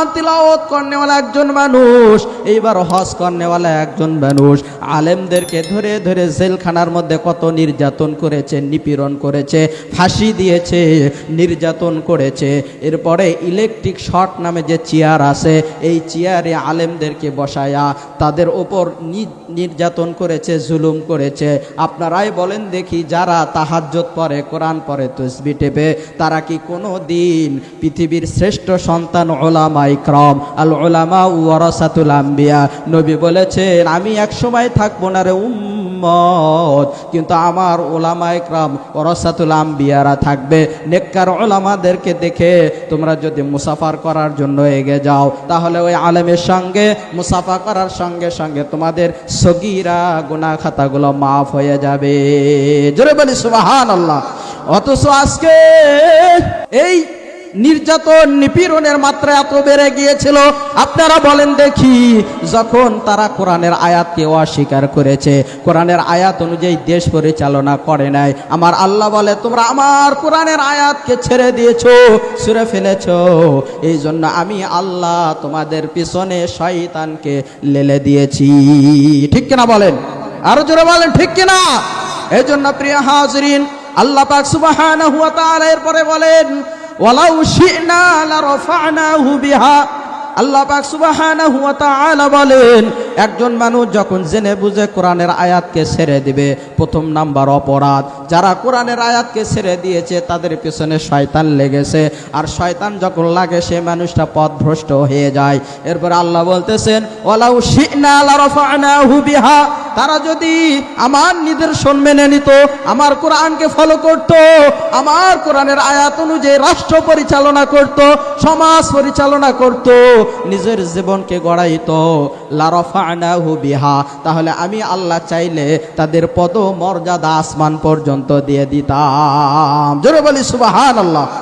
কোরআন তিলাওয়াত করনেওয়ালা একজন মানুষ, এইবার হজ করনেওয়ালা একজন মানুষ। আলেমদেরকে ধরে ধরে জেলখানার মধ্যে কত নির্যাতন করেছে, নিপীড়ন করেছে, ফাঁসি দিয়েছে, নির্যাতন করেছে। এরপরে ইলেকট্রিক শট নামে যে চেয়ার আছে, এই চেয়ারে আলেমদেরকে বসায়া তাদের ওপর নির্যাতন করেছে, জুলুম করেছে। আপনারাই বলেন দেখি যারা তাহাজ্জত পরে কোরআন পরে তসবি টেপে, তারা কি কোনো দিন পৃথিবীর শ্রেষ্ঠ সন্তান ওলামা ইকরম, আল ওলামা ওয়ারাসাতুল আম্বিয়া। নবী বলেছেন, আমি এক সময় থাকব না রে উম্মত, কিন্তু আমার ওলামা ইকরাম ওরাসাতুল আম্বিয়ারা থাকবে। নেককার ওলামাদেরকে দেখে তোমরা যদি মুসাফার করার জন্য এগে যাও, তাহলে ওই আলেমের সঙ্গে, মুসাফা করার সঙ্গে সঙ্গে তোমাদের সগিরা গুনা খাতাগুলো মাফ হয়ে যাবে। জোরে বলি সুবাহান আল্লাহ অথচ আজকে এই নির্যাতন, নিপীড়নের মাত্রা এত বেড়ে গিয়েছিল। আপনারা বলেন দেখি, যখন তারা কোরআনের আয়াতকে অস্বীকার করেছে, কোরআনের আয়াত অনুযায়ী দেশ পরিচালনা করে নাই, আমার আল্লাহ বলে, তোমরা আমার কোরআনের আয়াতকে ছেড়ে দিয়েছ ছুঁড়ে ফেলেছো। এই জন্য আমি আল্লাহ তোমাদের পিছনে শয়তানকে লেলে দিয়েছি। ঠিক কিনা বলেন? আরও জোরে বলেন, ঠিক কিনা? এই জন্য প্রিয় হাজরিন, আল্লাহ পাক তাআলা এরপরে বলেন শি'না আল্লাহ বলেন, একজন মানুষ যখন জেনে বুঝে কোরআনের আয়াতকে ছেড়ে দিবে, প্রথম নাম্বার অপরাধ, যারা কোরআনের আয়াতকে ছেড়ে দিয়েছে, তাদের পেছনে শয়তান লেগেছে। আর শয়তান যখন লাগে, সে মানুষটা পথভ্রষ্ট হয়ে যায়। এরপর আল্লাহ বলতেছেন, ওয়ালাউ শি'না তারা যদি আমার নিদর্শন মেনে নিত, আমার কোরআনকে ফলো করত, আমার কোরআনের আয়াত অনুযায়ী রাষ্ট্র পরিচালনা করত, সমাজ পরিচালনা করত, নিজের জীবনকে গড়াইত। লারফানাহু বিহা, তাহলে আমি আল্লাহ চাইলে তাদের পদ মর্যাদা আসমান পর্যন্ত দিয়ে দিতাম। জোরে বলি সুবাহান আল্লাহ